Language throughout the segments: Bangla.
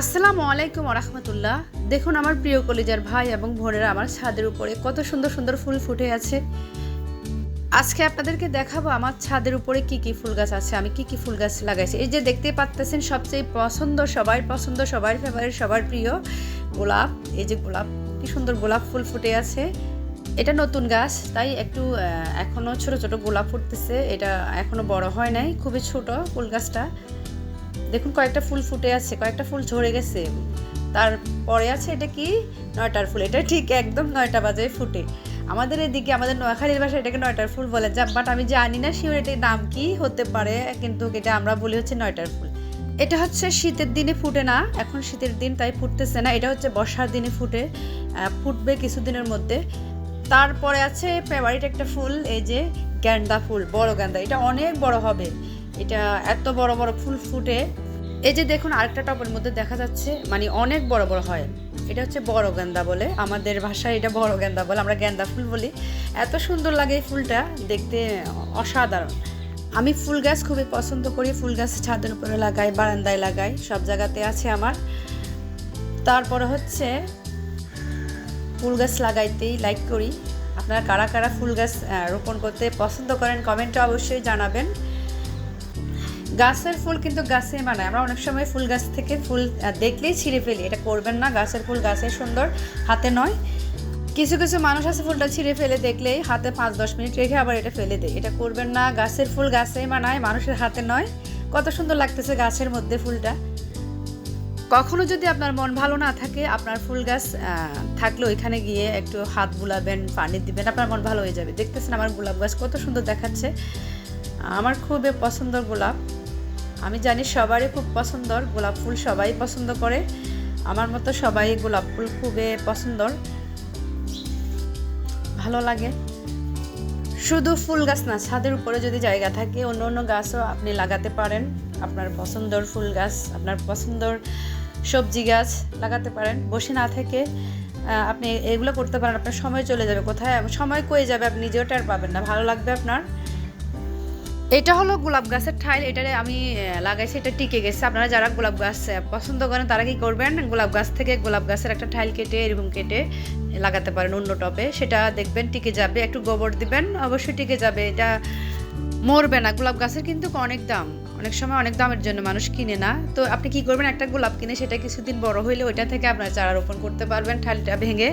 আসসালামু আলাইকুম রহমতুল্লাহ দেখুন আমার প্রিয় কলিজার ভাই এবং বোনেরা আমার ছাদের উপরে কত সুন্দর সুন্দর ফুল ফুটে আছে। আজকে আপনাদেরকে দেখাবো আমার ছাদের উপরে কি কি ফুল গাছ আছে আমি কি কি ফুল গাছ লাগাইছি। এই যে দেখতে পাচ্তেছেন সবচেয়ে পছন্দ সবার পছন্দ সবার ফেভারিট সবার প্রিয় গোলাপ। এই যে গোলাপ কি সুন্দর গোলাপ ফুল ফুটে আছে। এটা নতুন গাছ তাই একটু আহ, এখনও ছোট ছোট গোলাপ ফুটতেছে। এটা এখনও বড় হয় নাই খুবই ছোট ফুল গাছটা। দেখুন কয়েকটা ফুল ফুটে আছে, কয়েকটা ফুল ঝরে গেছে। তারপরে আছে এটা কি? নয়টার ফুল। এটা ঠিক একদম নয়টা বাজে ফুটে। আমাদের এদিকে, আমাদের নোয়াখালীর ভাষায় এটাকে নয়টার ফুল বলে। যা বাট আমি জানি না শিওর এটার নাম কি হতে পারে, কিন্তু এটা আমরা বলি হচ্ছে নয়টার ফুল। এটা হচ্ছে শীতের দিনে ফুটে না, এখন শীতের দিন তাই ফুটতেছে না। এটা হচ্ছে বর্ষার দিনে ফুটে ফুটবে কিছুদিনের মধ্যে। তারপরে আছে ফেভারিট একটা ফুল, এই যে গ্যান্দা ফুল, বড় গ্যান্দা এটা অনেক বড় হবে। এটা এত বড় বড় ফুল ফুটে। এই যে দেখুন আরেকটা টপের মধ্যে দেখা যাচ্ছে মানে অনেক বড় বড় হয়। এটা হচ্ছে বড় গেন্দা বলে, আমাদের ভাষায় এটা বড় গেন্দা বলে, আমরা গেন্দা ফুল বলি। এত সুন্দর লাগে এই ফুলটা, দেখতে অসাধারণ। আমি ফুল গাছ খুবই পছন্দ করি, ফুল গাছ ছাদের উপরে লাগাই, বারান্দায় লাগাই, সব জায়গাতে আছে আমার। তারপরে হচ্ছে ফুল গাছ লাগাইতেই লাইক করি। আপনারা কারা কারা ফুল গাছ রোপণ করতে পছন্দ করেন কমেন্টে অবশ্যই জানাবেন। গাছের ফুল কিন্তু গাছে মানায় আমরা অনেক সময় ফুল গাছ থেকে ফুল দেখলেই ছিঁড়ে ফেলি। এটা করবেন না, গাছের ফুল গাছে সুন্দর, হাতে নয়। কিছু কিছু মানুষ আছে ফুলটা ছিঁড়ে ফেলে দেখলেই হাতে পাঁচ, দশ মিনিট রেখে আবার এটা ফেলে দেয়। এটা করবেন না, গাছের ফুল গাছে মানায় মানুষের হাতে নয়। কত সুন্দর লাগতেছে গাছের মধ্যে ফুলটা। কখনো যদি আপনার মন ভালো না থাকে, আপনার ফুল গাছ থাকলে ওইখানে গিয়ে একটু হাত বুলাবেন, পানি দিবেন, আপনার মন ভালো হয়ে যাবে। দেখতেছেন আমার গোলাপ গাছ কত সুন্দর দেখাচ্ছে। আমার খুবই পছন্দের গোলাপ। আমি জানি সবারই খুব পছন্দর গোলাপ ফুল সবাই পছন্দ করে। আমার মতো সবাই গোলাপ ফুল খুবই পছন্দর ভালো লাগে। শুধু ফুল গাছ না, ছাদের উপরে যদি জায়গা থাকে, অন্য অন্য গাছও আপনি লাগাতে পারেন। আপনার পছন্দর ফুল গাছ, আপনার পছন্দর সবজি গাছ লাগাতে পারেন। বসে না থেকে আপনি এগুলো করতে পারেন, আপনার সময় চলে যাবে কোথায়? সময় কয়ে যাবে? আপনি নিজেও টের পাবেন না। ভালো লাগবে আপনার। এটা হলো গোলাপ গাছের ঠাইল এটা আমি লাগাইছি, এটা টিকে গেছে। আপনারা যারা গোলাপ গাছ পছন্দ করেন, তারা কি করবেন? গোলাপ গাছ থেকে গোলাপ গাছের একটা ঠাইল কেটে, এরকম কেটে লাগাতে পারেন অন্য টবে। সেটা দেখবেন টিকে যাবে, একটু গোবর দিবেন অবশ্যই টিকে যাবে, এটা মরবে না। গোলাপ গাছের কিন্তু অনেক দাম। অনেক সময় অনেক দামের জন্য মানুষ কিনে না। তো আপনি কি করবেন? একটা গোলাপ কিনে, সেটা কিছুদিন বড় হইলে ওইটা থেকে আপনার চারা রোপণ করতে পারবেন, ঠাইলটা ভেঙে।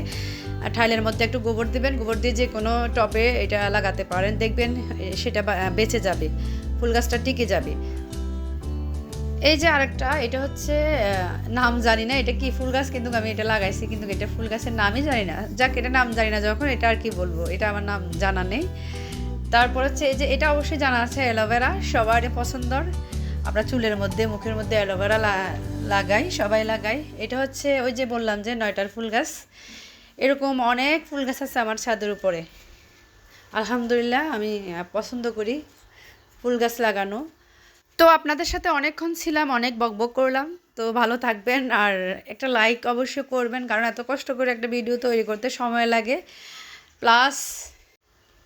ঠাইলের মধ্যে একটু গোবর দিবেন। গোবর দিয়ে যে কোনো টবে এটা লাগাতে পারেন। দেখবেন সেটা বেঁচে যাবে, ফুল গাছটা টিকে যাবে। এই যে আরেকটা, এটা হচ্ছে নাম জানি না এটা কি ফুল গাছ, কিন্তু আমি এটা লাগাইছি, কিন্তু এটা ফুল গাছের নামই জানি না। যাক, এটা নাম জানি না যখন, এটা আর কি বলব, এটা আমার নাম জানা নেই। তারপর হচ্ছে, এই যে এটা অবশ্যই জানা আছে অ্যালোভেরা সবারই পছন্দর। আমরা চুলের মধ্যে, মুখের মধ্যে অ্যালোভেরা লাগাই, সবাই লাগাই। এটা হচ্ছে, ওই যে বললাম যে নয়টার ফুল গাছ। এরকম অনেক ফুল গাছ আছে আমার ছাদের উপরে। আলহামদুলিল্লাহ, আমি পছন্দ করি ফুল গাছ লাগানো। তো আপনাদের সাথে অনেকক্ষণ ছিলাম, অনেক বকবক করলাম। তো ভালো থাকবেন আর একটা লাইক অবশ্যই করবেন, কারণ এত কষ্ট করে একটা ভিডিও তৈরি করতে সময় লাগে। প্লাস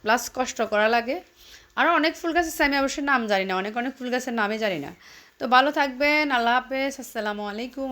প্লাস কষ্ট করা লাগে। আরও অনেক ফুল গাছ আছে, আমি অবশ্যই নাম জানি না, অনেক অনেক ফুল গাছের নামই জানি না। তো ভালো থাকবেন, আল্লাহ হাফেজ, আসসালামু আলাইকুম।